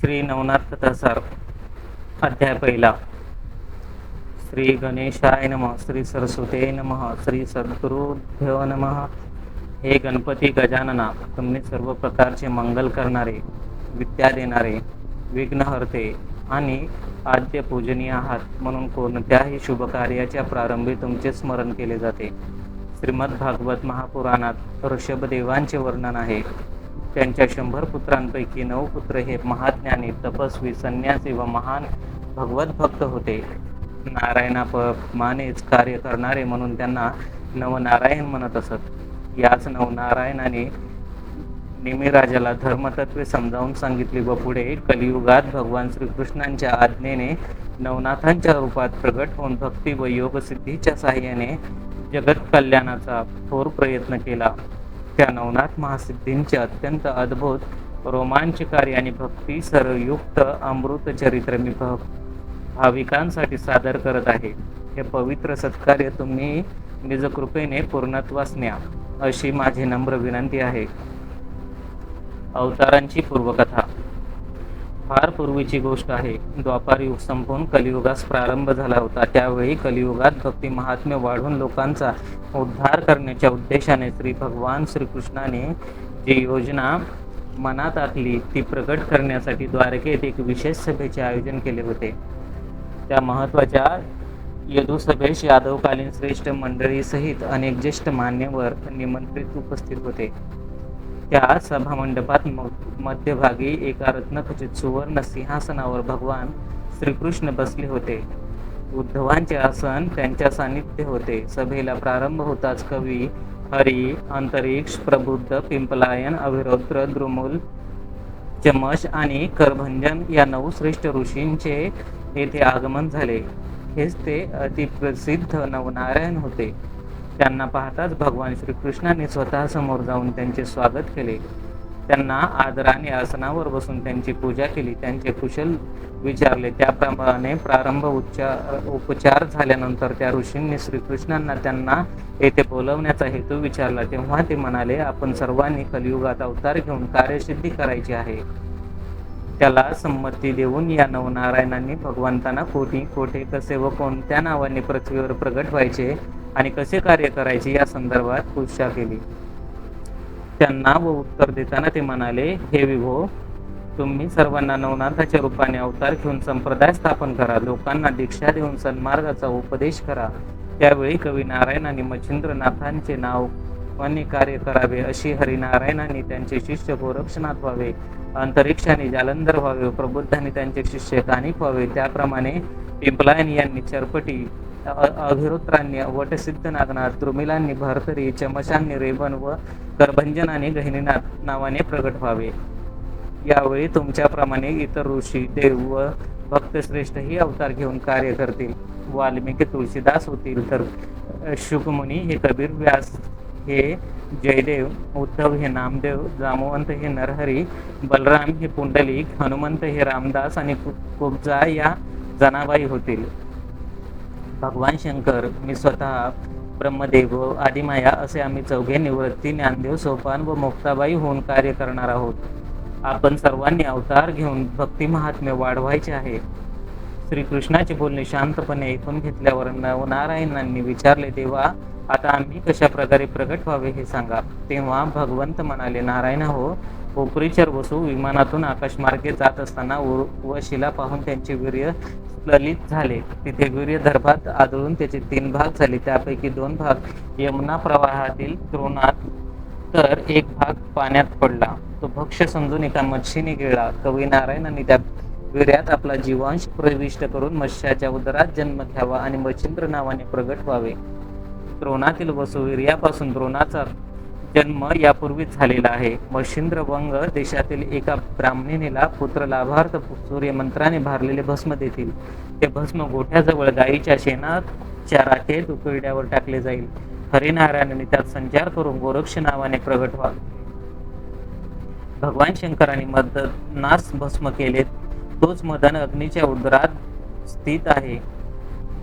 श्री नवनाथ कथासार अध्याय पहिला. श्री गणेशाय नम श्री सरस्वते नम श्री सद्गुरुभ्यो नम. हे गणपती गजानना तुम्ही सर्व प्रकारचे मंगल करणारे विद्या देणारे विघ्नहर्ते आणि आद्य पूजनीय आहात म्हणून कोणत्याही शुभ कार्याच्या प्रारंभी तुमचे स्मरण केले जाते. श्रीमद भागवत महापुराणात ऋषभदेवांचे वर्णन आहे. त्यांच्या शंभर पुत्रांपैकी नऊ पुत्र हे महाज्ञानी तपस्वी संन्यासी व महान भगवत भक्त होते. नारायणाप्रमाणेच कार्य करणारे म्हणून त्यांना नवनारायण म्हणत असत. याच नवनारायणाने निमिराजाला धर्मतत्वे समजावून सांगितली व पुढे कलियुगात भगवान श्रीकृष्णांच्या आज्ञेने नवनाथांच्या रूपात प्रगट होऊन भक्ती व योगसिद्धीच्या साह्याने जगत कल्याणाचा थोर प्रयत्न केला. त्या नवनाथ महासिद्धींचे अत्यंत अद्भुत रोमांचकारी आणि भक्ती सरयुक्त अमृत चरित्र मी भाविकांसाठी सादर करत आहे. हे पवित्र सत्कार्य तुम्ही निजकृपेने पूर्णत्वास न्या अशी माझी नम्र विनंती आहे. अवतारांची पूर्वकथा. फार पूर्वीची गोष्ट आहे. द्वापार युग संपून कलियुगास प्रारंभ झाला होता. त्यावेळी कलियुगात भक्ती महात्म्य वाढून लोकांचा उद्धार करण्याच्या उद्देशाने श्री भगवान श्रीकृष्णाने जी योजना मनात आखली ती प्रकट करण्यासाठी द्वारकेत एक विशेष सभेचे आयोजन केले होते. त्या महत्त्वाच्या यदुसभेश यादवकालीन श्रेष्ठ मंडळीसहित अनेक ज्येष्ठ मान्यवर निमंत्रित उपस्थित होते. त्या सभामंडपात म- मध्यभागी एका रत्नखचित सुवर्ण सिंहासनावर भगवान श्रीकृष्ण बसले होते. उद्धवांचे आसन त्यांच्या सानिध्य होते. सभेला प्रारंभ होताच कवी हरी अंतरिक्ष प्रबुद्ध पिंपलायन अभिरौद्र द्रुमुल चमश आणि करभंजन या नऊ श्रेष्ठ ऋषींचे येथे आगमन झाले. हेच ते अतिप्रसिद्ध नवनारायण होते. त्यांना पाहताच भगवान श्रीकृष्णाने स्वतः समोर जाऊन त्यांचे स्वागत केले. त्यांना आदराने आसनावर बसून त्यांची पूजा केली. त्यांचे कुशल विचारले. त्याप्रमाणे प्रारंभ उच्चार उपचार झाल्यानंतर त्या ऋषींनी श्रीकृष्णांना त्यांना येथे बोलवण्याचा हेतू विचारला. तेव्हा ते म्हणाले आपण सर्वांनी कलियुगात अवतार घेऊन कार्यसिद्धी करायची आहे. त्याला संमती देऊन या नवनारायणांनी भगवंतांना कोठी कोठे कसे व कोणत्या नावाने पृथ्वीवर प्रगट व्हायचे आणि कसे कार्य करायचे या संदर्भात पूजा केली. त्यांना व उत्तर देताना ते म्हणाले हे विभो तुम्ही सर्वांना नवनाथाच्या रूपाने अवतार घेऊन संप्रदाय स्थापन करा. लोकांना दीक्षा देऊन सन्मार्गाचा उपदेश करा. त्यावेळी कवी नारायणाने मच्छिंद्रनाथांचे नाव आणि कार्य करावे. अशी हरिनारायणांनी त्यांचे शिष्य गोरक्षनाथ व्हावे. अंतरिक्षाने जालंधर व्हावे प्रबुद्धांनी त्यांचे शिष्य कानिक व्हावे. त्याप्रमाणे पिंपलायन यांनी चरपटी अ- अभिरुद्रांनी वटसिद्ध नागनाथ द्रुमिलांनी भरतरी चमशांनी रेबन व गर्भंजनाने गहिनीनाथ नावाने प्रगट व्हावे. यावेळी तुमच्याप्रमाणे इतर ऋषी देव व भक्तश्रेष्ठही अवतार घेऊन कार्य करतील. वाल्मिकी तुळशीदास होतील तर शुकमुनी हे कबीर व्यास हे जयदेव उद्धव हे नामदेव जामवंत हे नरहरी बलराम हे पुंडलिक हनुमंत हे रामदास आणि कुब्जा या जनाबाई होतील. भगवान शंकर मी स्वतः ब्रह्मदेव व आदिमाया असे आम्ही चौघे निवृत्ती ज्ञानदेव सोपान व मुक्ताबाई होऊन कार्य करणार आहोत. आपण सर्वांनी अवतार घेऊन भक्ती महात्म्य वाढवायचे आहे. श्रीकृष्णाचे बोलणे शांतपणे ऐकून घेतल्यावर नवनारायणांनी विचारले देवा आता आम्ही कशा प्रकारे प्रगट व्हावे हे सांगा. तेव्हा भगवंत म्हणाले नारायण हो उपरीचर वसू विमानातून आकाशमार्गे जात असताना उ- व शिला पाहून त्यांचे वीर्य ललित झाले. तिथे वीर्य दर्भात आदळून त्याचे तीन भाग झाले. त्यापैकी दोन भाग यमुना प्रवाहातील द्रोणात तर एक भाग पाण्यात पडला. तो भक्ष समजून एका मच्छीने गिळला. कवी नारायणांनी त्या वीर्यात आपला जीवांश प्रविष्ट करून मत्स्याच्या उदरात जन्म घ्यावा आणि मच्छिंद्र नावाने प्रगट व्हावे. द्रोणातील वसुवीर्यापासून द्रोणाचा जन्म यापूर्वीच झालेला आहे. मशिंद्रवंग वंग देशातील एका ब्राह्मणीला पुत्र लाभार्थ सूर्यमंत्राने भारलेले भस्म देतील. ते भस्म गोठ्याजवळ गायीच्या शेणाच्या राखेत उकळड्यावर टाकले जाईल. हरिनारायणाने त्यात संचार करून गोरक्ष नावाने प्रगट व्हा. भगवान शंकराने मदनास भस्म केले. तोच मदन अग्नीच्या उदरात स्थित आहे.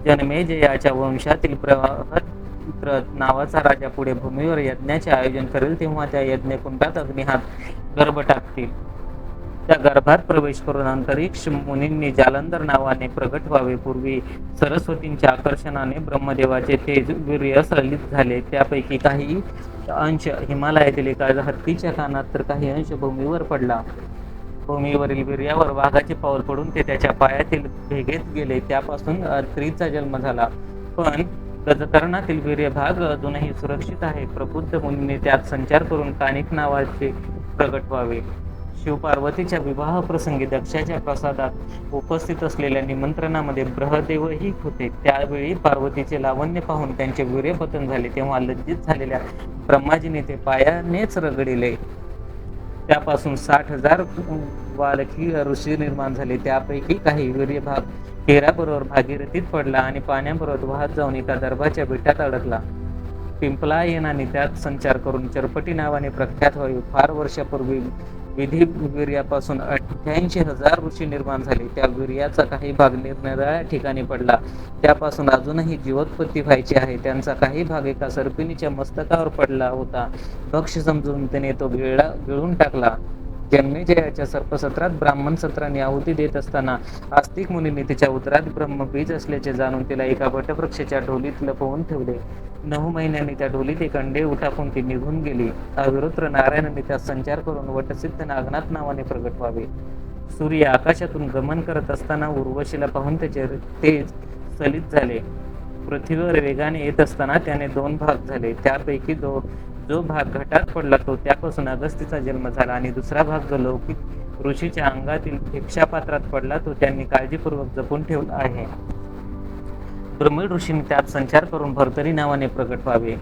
जन्मेजयाच्या वंशातील प्रहत्र नावाचा राजा पुढे भूमीवर यज्ञाचे आयोजन करेल तेव्हा त्या यज्ञकुंडात अग्निहात गर्भ टाकतील. त्या गर्भात प्रवेश करून अंतरिक्ष मुनींनी जालंधर नावाने प्रगट व्हावे. पूर्वी सरस्वतींच्या आकर्षणाने ब्रह्मदेवाचे तेज वीर्य सलित झाले. त्यापैकी काही अंश हिमालयातील एका हत्तीच्या कानात तर काही अंश भूमीवर पडला. भूमीवरील वीर्यावर वाघाचे पाऊल पडून ते त्याच्या पायातील भेगेत गेले. त्यापासून स्त्रीचा जन्म झाला. पण गजकर्णातील वीर्य भाग अजूनही सुरक्षित आहे. प्रबुद्ध मुनीने त्यात संचार करून कानिक नावाचे प्रगट व्हावे. शिवपार्वतीच्या विवाह प्रसंगी दक्षाच्या प्रसादात उपस्थित असलेल्या निमंत्रणामध्ये ब्रहदेवही होते. त्यावेळी पार्वतीचे लावण्य पाहून त्यांचे वीर्यपतन झाले. तेव्हा लज्जित झालेल्या ब्रह्माजीने ते पायानेच रगडिले. त्यापासून साठ हजार वालखी ऋषी निर्माण झाले. त्यापैकी काही वीर्यभाग केराबरोबर भागीरथीत पडला आणि पाण्याबरोबर वाहत जाऊन एका दर्भाच्या बेटात अडकला. पिंपलायनाने त्यात संचार करून चरपटी नावाने प्रख्यात व्हावी फार वर्षापूर्वी विधी वीर्यापासून अठ्ठ्याऐंशी हजार ऋषी निर्माण झाले. त्या वीर्याचा काही भाग निरनिराळ्या ठिकाणी पडला. त्यापासून अजूनही जीवोत्पत्ती व्हायची आहे. त्यांचा काही भाग एका सर्पिणीच्या मस्तकावर पडला होता. भक्ष समजून त्याने तो गिळला गिळून टाकला. जन्मेजयाच्या सर्पसत्रात ब्राह्मण सत्राने आहुती देत असताना आस्तिक मुनीने तिच्या उदरात ब्रह्मबीज असल्याचे जाणून तिला एका वटवृक्षाच्या ढोलीत लपवून ठेवले. नऊ महिन्यांनी त्या ढोलीत एक अंडे उठापून ती निघून गेली. अविरुद्र नारायणाने त्यात संचार करून वटसिद्ध नागनाथ नावाने प्रगट व्हावे सूर्य आकाशातून गमन करत असताना उर्वशीला पाहून त्याचे तेज सलित झाले. पृथ्वीवर वेगाने येत असताना त्याने दोन भाग झाले. त्यापैकी दो जो भाग घटात पडला तो त्यापासून अगस्तीचा जन्म झाला आणि दुसरा भाग जो लौकिक ऋषीच्या अंगातील भिक्षापात्रात पडला तो त्यांनी काळजीपूर्वक जपून ठेवला आहे. ब्रह्मळ ऋषीने त्यात संचार करून भरतरी नावाने प्रकट व्हावे.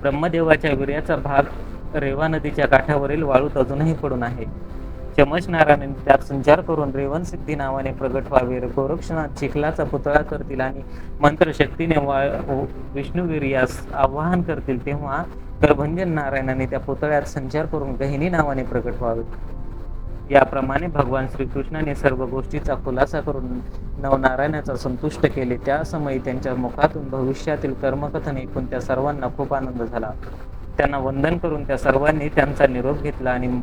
ब्रह्मदेवाच्या वीर्याचा भाग रेवा नदीच्या काठावरील वाळूत अजूनही पडून आहे. चमच नारायणाने त्यात संचार करून रेवन सिद्धी नावाने प्रगट व्हावे. गोरक्षनाथ चिखलाचा पुतळा करतील आणि मंत्रशक्तीने वा विष्णुवीर यास आवाहन करतील तेव्हा करभंजन नारायणाने त्या पुतळ्यात संचार करून गहिनी नावाने प्रकट व्हावे. याप्रमाणे भगवान श्रीकृष्णाने सर्व गोष्टीचा खुलासा करून नवनारायणाचा संतुष्ट केले. त्या समयी त्यांच्या मुखातून भविष्यातील कर्मकथन ऐकून त्या सर्वांना खूप आनंद झाला. त्यांना वंदन करून त्या सर्वांनी त्यांचा निरोप घेतला आणि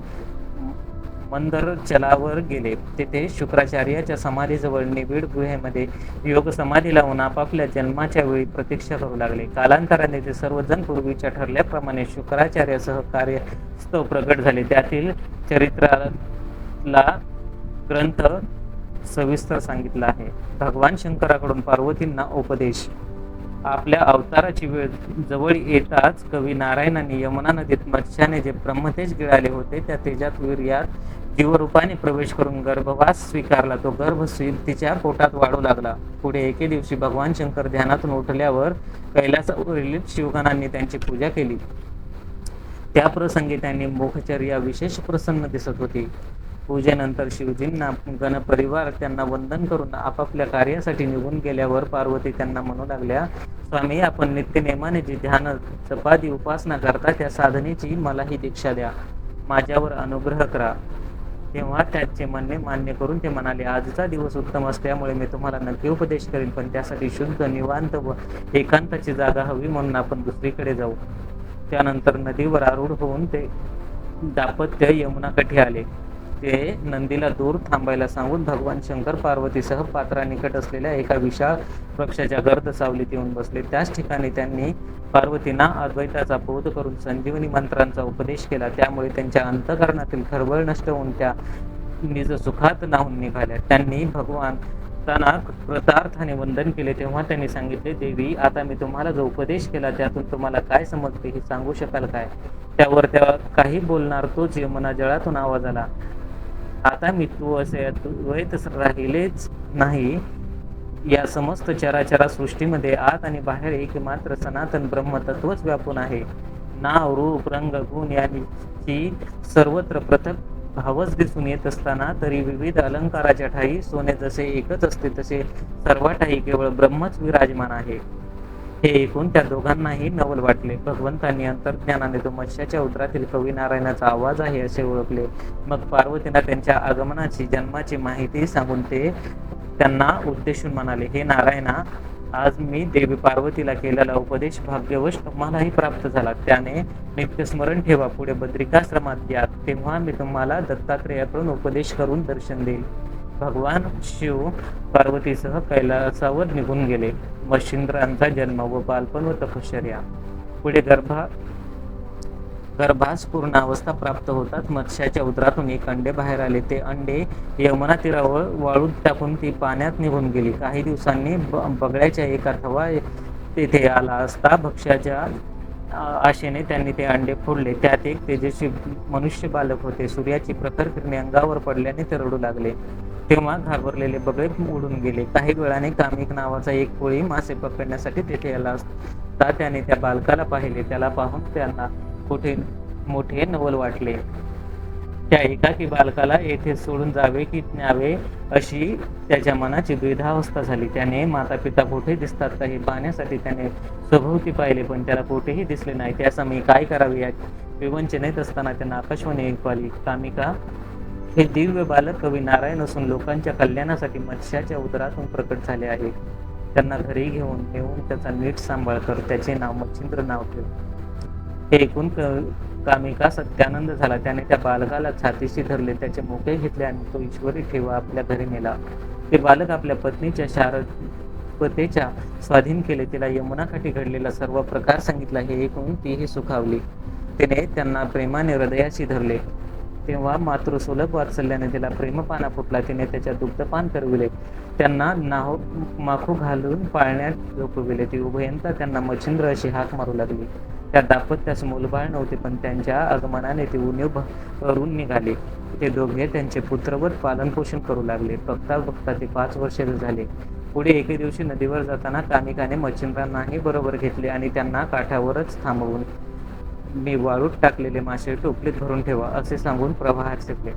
मंदर चलावर गेले. तेथे शुक्राचार्याच्या समाधीजवळ निबिड गुहेमध्ये योग समाधी लावून आपापल्या जन्माच्या वेळी प्रतीक्षा करू लागले. कालांतराने ते सर्वजण पूर्वीच्या ठरल्याप्रमाणे शुक्राचार्यासह कार्यस्तव प्रगट झाले. त्यातील चरित्राला ग्रंथ सविस्तर सांगितला आहे. भगवान शंकराकडून पार्वतींना उपदेश. आपल्या अवताराची वेळ जवळ येताच कवी नारायणाने यमुना नदीत मत्स्याने जे ब्रह्मतेज गिळाले होते त्या तेजात वीर्यात जीवरूपाने प्रवेश करून गर्भवास स्वीकारला. तो गर्भ तिच्या पोटात वाढू लागला. पुढे एके दिवशी भगवान शंकर ध्यानातून उठल्यावर कैलासावरील शिवगणांनी त्यांची पूजा केली. त्या प्रसंगी त्यांनी मोखचर्या विशेष प्रसन्न दिसत होती. पूजेनंतर शिवजींना गणपरिवार त्यांना वंदन करून आपापल्या कार्यासाठी निघून गेल्यावर पार्वती त्यांना म्हणू लागल्या स्वामी आपण नित्यनेमाने जी ध्यान जपादी उपासना करता त्या साधनेची मलाही दीक्षा द्या. माझ्यावर अनुग्रह करा. तेव्हा त्याचे म्हणणे मान्य करून ते म्हणाले आजचा दिवस उत्तम असल्यामुळे मी तुम्हाला नक्की उपदेश करेन पण त्यासाठी शुद्ध निवांत व एकांताची जागा हवी म्हणून आपण दुसरीकडे जाऊ. त्यानंतर नदीवर आरूढ होऊन ते दापत्य यमुनाकाठी आले. ते नंदीला दूर थांबायला सांगून भगवान शंकर पार्वतीसह पात्रानिकट असलेल्या एका विशाळ वृक्षाच्या गर्द सावलीत येऊन बसले. त्याच ठिकाणी त्यांनी पार्वतींना अद्वैताचा बोध करून संजीवनी मंत्रांचा उपदेश केला. त्यामुळे त्यांच्या अंतकरणातील खळबळ नष्ट होऊन त्या निज सुखात नाहून निघाल्या. त्यांनी भगवान त्यांना कृतार्थाने वंदन केले. तेव्हा त्यांनी सांगितले देवी आता मी तुम्हाला जो उपदेश केला त्यातून तुम्हाला काय समजते हे सांगू शकाल काय? त्यावर त्या काही बोलणार तोच यमुना जळातून आवाज आला. आता मी तू असे द्वैतच राहिलेच नाही. या समस्त चराचरा सृष्टीमध्ये आत आणि बाहेर एक मात्र सनातन ब्रह्मतत्वच व्यापून आहे. नाव रूप रंग गुण यांची सर्वत्र पृथक भावच दिसून येत असताना तरी विविध अलंकाराच्या ठाई सोने जसे एकच असते तसे सर्व ठाई केवळ ब्रह्मच विराजमान आहे. हे ऐकून त्या दोघांनाही नवल वाटले. भगवंतांनी अंतर्ज्ञानाने तो मत्स्याच्या उदरातील कवी नारायणाचा आवाज आहे असे ओळखले. मग पार्वतींना त्यांच्या आगमनाची जन्माची माहिती सांगून ते त्यांना उद्देशून म्हणाले हे नारायणा आज मी देवी पार्वतीला केलेला उपदेश भाग्यवश तुम्हालाही प्राप्त झाला. त्याने नित्यस्मरण ठेवा. पुढे बद्रिकाश्रमात या. तेव्हा मी तुम्हाला दत्तात्रेयाकडून उपदेश करून दर्शन देईल. भगवान शिव पार्वतीसह कैलासावर निघून गेले. मच्छिंद्रांचा जन्म व बालपण व तपश्चर्या. पुढे गर्भा गर्भास पूर्ण अवस्था प्राप्त होतात. मत्स्याच्या उदरातून एक अंडे बाहेर आले. ते अंडे यमुना तीरावर वाळून टाकून ती पाण्यात निघून गेली. काही दिवसांनी ब- बगड्याच्या एका थवा तेथे आला असता भक्ष्याच्या आशेने त्यांनी ते अंडे फोडले. त्यात एक तेजस्वी मनुष्य बालक होते. सूर्याची प्रखर किरणे अंगावर पडल्याने ते रडू लागले. तेव्हा घाबरलेले बगळे उडून गेले. काही वेळाने कामिक नावाचा एक कोळी मासे पकडण्यासाठी तेथे आला असता. त्याने त्या बालकाला पाहिले. त्याला पाहून त्यांना कुठे मोठे नवल वाटले. त्या एकाकी बालकाला येथे सोडून जावे की न्यावे अशी त्याच्या मनाची द्विधा अवस्था झाली. त्याने माता पिता कुठे दिसतात. का हे पाहण्यासाठी त्याने सभोवती पाहिले पण त्याला कुठेही दिसले नाही. त्या समयी काय करावे या विवंचनेत असताना त्यांना आकाशवाणी ऐकू आली. कामिका हे दिव्य बालक कवी नारायण असून लोकांच्या कल्याणासाठी मत्स्याच्या उदरातून प्रकट झाले आहे. त्यांना घरी घेऊन नेऊन त्याचा नीट सांभाळ कर त्याचे नाव मच्छिंद्र नाव ठेव. हे ऐकून कामिका सत्यानंद झाला. त्याने त्या बालकाला छातीशी धरले त्याचे मोके घेतले आणि तो ईश्वरी ठेवा आपल्या घरी नेला. ते बालक आपल्या पत्नीच्या शारदपतेच्या स्वाधीन केले. तिला यमुनाकाठी घडलेला सर्व प्रकार सांगितला. हे ऐकून तीही सुखावली. तिने त्यांना प्रेमाने हृदयाशी धरले. तेव्हा मातृसुलभ वात्सल्याने तिला प्रेमपाना फुटला. तिने त्याच्या दुग्धपान करविले. त्यांना नाव माखू घालून पाळण्यात झोपविले ती उभयंता त्यांना मच्छिंद्र अशी हाक मारू लागली. त्या दाम्पत्यास मूलबाळ नव्हते पण त्यांच्या आगमनाने ते उणीव करून भरून निघाले. ते दोघे त्यांचे पुत्रवत पालनपोषण करू लागले. बघता बघता ते पाच वर्षे झाले. पुढे एके दिवशी नदीवर जाताना कामिकाने मच्छिंद्रांनाही बरोबर घेतले आणि त्यांना काठावरच थांबवून मी वाळूत टाकलेले मासे टोपलीत भरून ठेवा असे सांगून प्रवाहात शिकले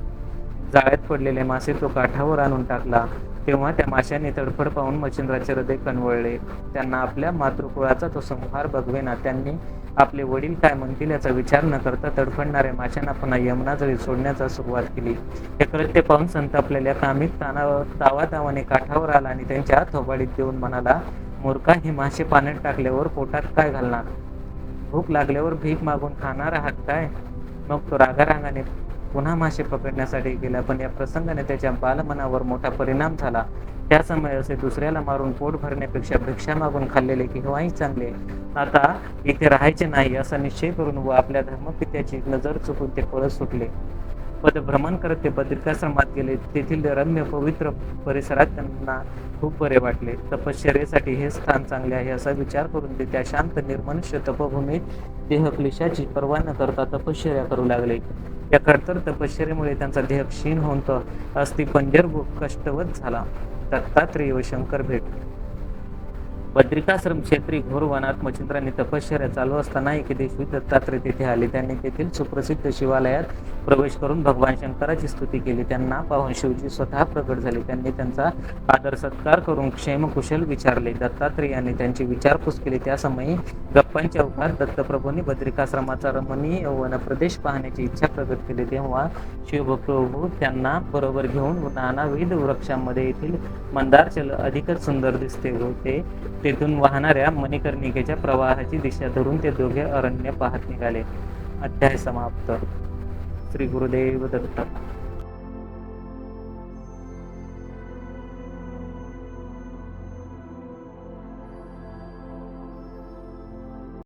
जाळ्यात पडलेले मासे तो काठावर आणून टाकला. तेव्हा त्या माशांनी तडफड पाहून मच्छिंद्राचे हृदय कणवळले. त्यांना आपल्या मातृकुळाचा तो संहार बघवेना त्यांनी आपले वडील काय म्हणतील याचा विचार न करता तडफडणाऱ्या माशांना पुन्हा यमुनाजळी सोडण्याचा सुरुवात केली. हे कृत्य पाहून संतापलेल्या कामिक ताना तावातावाने काठावर आला आणि त्यांच्या थोबाडीत देऊन म्हणाला मूर्खा हे मासे पाण्यात टाकल्यावर पोटात काय घालणार? भूक लागल्यावर भीक मागून खाणारा हात काय? मग तो रागारागाने पुन्हा मासे पकडण्यासाठी गेला. पण या प्रसंगाने त्याच्या बालमनावर मोठा परिणाम झाला. त्या समय असे दुसऱ्याला मारून पोट भरण्यापेक्षा भिक्षा मागून खाल्लेले केव्हाही चांगले. आता इथे राहायचे नाही. असा निश्चय करून व आपल्या धर्मपित्याची नजर चुकून ते पळत सुटले. पदभ्रमण करत ते बद्रिकाश्रमात गेले. तेथील रम्य पवित्र परिसरात त्यांना खूप बरे वाटले. तपश्चर्येसाठी हे स्थान चांगले आहे असा विचार करून ते त्या शांत निर्मनुष्य तपभूमीत देह क्लेशाची पर्वा न करता तपश्चर्या करू लागले. या खडतर तपश्चर्यामुळे त्यांचा देह क्षीण होऊन तो अस्थि पंजरभूत कष्टवत झाला. दत्तात्रेय व शंकर भेट बद्रिकाश्रम क्षेत्री घोर वनात मच्छिंद्रांनी तपश्चर्या चालू असताना एके देशवी दत्तात्रय तेथे आले त्यांनी तेथील सुप्रसिद्ध शिवालयात प्रवेश करून भगवान शंकराची स्तुती केली. त्यांना पाहून शिवजी स्वतः प्रकट झाले. त्यांनी त्यांचा आदर सत्कार करून क्षेमकुशल विचारले. दत्तात्रेयाने त्यांची विचारपूस केली. त्या समयी गप्पांच्या उभार दत्तप्रभूंनी बद्रिकाश्रमाचा रमणीय वन प्रदेश पाहण्याची इच्छा प्रकट केली. तेव्हा शिवप्रभू त्यांना बरोबर घेऊन नानाविध वृक्षांमध्ये येथील मंदारचल अधिकच सुंदर दिसते होते. तेथून वाहणाऱ्या मणिकर्णिकेच्या प्रवाहाची दिशा धरून ते दोघे अरण्य पाहत निघाले. अध्याय समाप्त. श्री गुरुदेव दत्त.